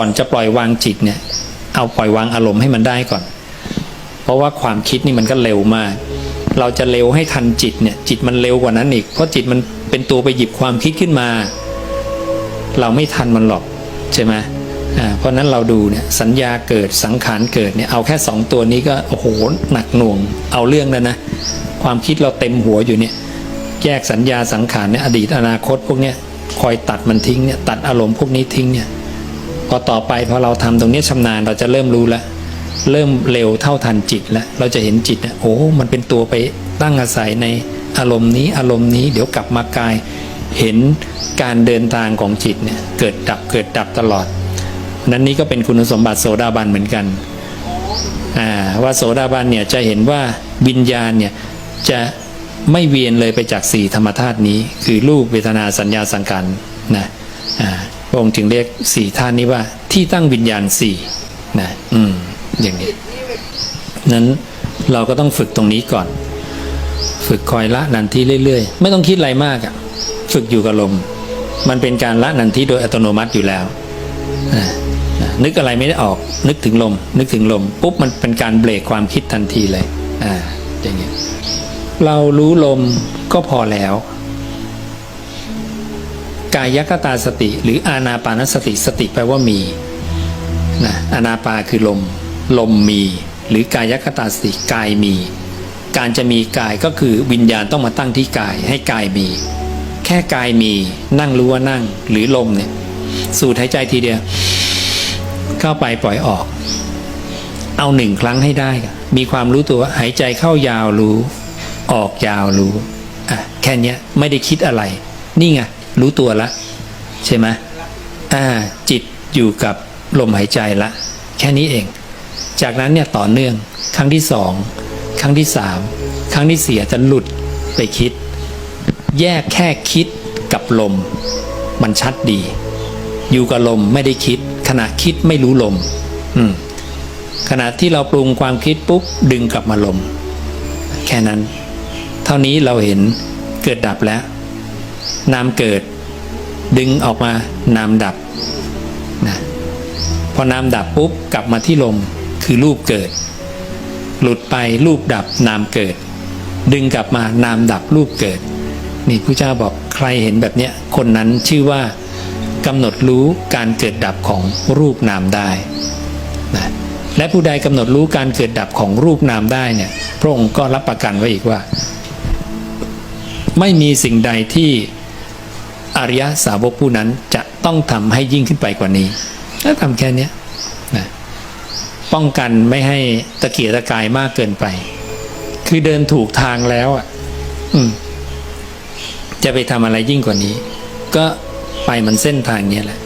ก่อนจะปล่อยวางจิตเนี่ย เอาปล่อยวางอารมณ์ให้มันได้ก่อน เพราะว่าความคิดนี่มันก็เร็วมาก เราจะเร็วให้ทันจิตเนี่ย จิตมันเร็วกว่านั้นอีก เพราะจิตมันเป็นตัวไปหยิบความคิดขึ้นมา เราไม่ทันมันหรอกใช่ไหมอ่าเพราะนั้นเราดูเนี่ยสัญญาเกิดสังขารเกิดเนี่ยเอาแค่สองตัวนี้ก็โอ้โหหนักหน่วงเอาเรื่องแล้วนะ ความคิดเราเต็มหัวอยู่เนี่ยแยกสัญญาสังขารเนี่ยอดีตอนาคตพวกเนี้ยคอยตัดมันทิ้งเนี่ยตัดอารมณ์พวกนี้ทิ้งเนี่ย พอต่อไปพอเราทำตรงนี้ชำนาญเราจะเริ่มรู้แล้วเริ่มเร็วเท่าทันจิตแล้วเราจะเห็นจิตเนี่ยโอ้มันเป็นตัวไปตั้งอาศัยในอารมณ์นี้อารมณ์นี้เดี๋ยวกลับมากายเห็นการเดินทางของจิตเนี่ยเกิดดับเกิดดับตลอด นั้นนี้ก็เป็นคุณสมบัติโสดาบันเหมือนกันอ่าว่าโสดาบันเนี่ยจะเห็นว่าวิญญาณเนี่ยจะไม่เวียนเลยไปจากสี่ธรรมธาตุนี้ คือรูปเวทนาสัญญาสังขารนะอ่า พระองค์จึงเรียกสี่ธาตุนี้ว่า ที่ตั้งวิญญาณสี่นะอืมอย่างนี้ นั้นเราก็ต้องฝึกตรงนี้ก่อน ฝึกคอยละนันทีเรื่อยๆ ไม่ต้องคิดอะไรมากอะฝึกอยู่กับลม มันเป็นการละนันทีโดยอัตโนมัติอยู่แล้วนะนึกอะไรไม่ได้ออก นึกถึงลม นึกถึงลม ปุ๊บมันเป็นการเบรกความคิดทันทีเลย อ่า อย่างเงี้ย เรารู้ลมก็พอแล้ว กายคตาสติ หรืออานาปานสติสติแปลว่ามีนะอานาปาคือลม ลมมี หรือกายคตาสติกายมี การจะมีกายก็คือวิญญาณต้องมาตั้งที่กายให้กายมี แค่กายมีนั่งรู้ว่านั่งหรือลมเนี่ยสูดหายใจทีเดียว เข้าไปปล่อยออก เอาหนึ่งครั้งให้ได้ มีความรู้ตัวหายใจเข้ายาวรู้ ออกยาวรู้อะแค่นี้ไม่ได้คิดอะไร นี่ไง รู้ตัวละ ใช่ไหมอ่าจิตอยู่กับลมหายใจละ แค่นี้เอง จากนั้นเนี่ยต่อเนื่องครั้งที่สองครั้งที่สามครั้งที่สี่จจะหลุดไปคิด แยกแค่คิดกับลม มันชัดดี อยู่กับลมไม่ได้คิด ขณะคิดไม่รู้ลม อืมขณะที่เราปรุงความคิดปุ๊บดึงกลับมาลม แค่นั้น เท่านี้เราเห็นเกิดดับแล้ว นามเกิด ดึงออกมานามดับนะพอนามดับปุ๊บกลับมาที่ลมคือรูปเกิด หลุดไปรูปดับนามเกิด ดึงกลับมานามดับรูปเกิด นี่พระเจ้าบอกใครเห็นแบบเนี้ยคนนั้นชื่อว่ากำหนดรู้การเกิดดับของรูปนามได้นะและผู้ใดกำหนดรู้การเกิดดับของรูปนามได้เนี่ยพระองค์ก็รับประกันไว้อีกว่า ไม่มีสิ่งใดที่ อริยสาวกผู้นั้นจะต้องทำให้ยิ่งขึ้นไปกว่านี้ถ้าทำแค่เนี้ยนะป้องกันไม่ให้ตะเกียกตะกายมากเกินไป คือเดินถูกทางแล้วอะ อืม จะไปทำอะไรยิ่งกว่านี้ ก็ไปมันเส้นทางเนี้ยแหละ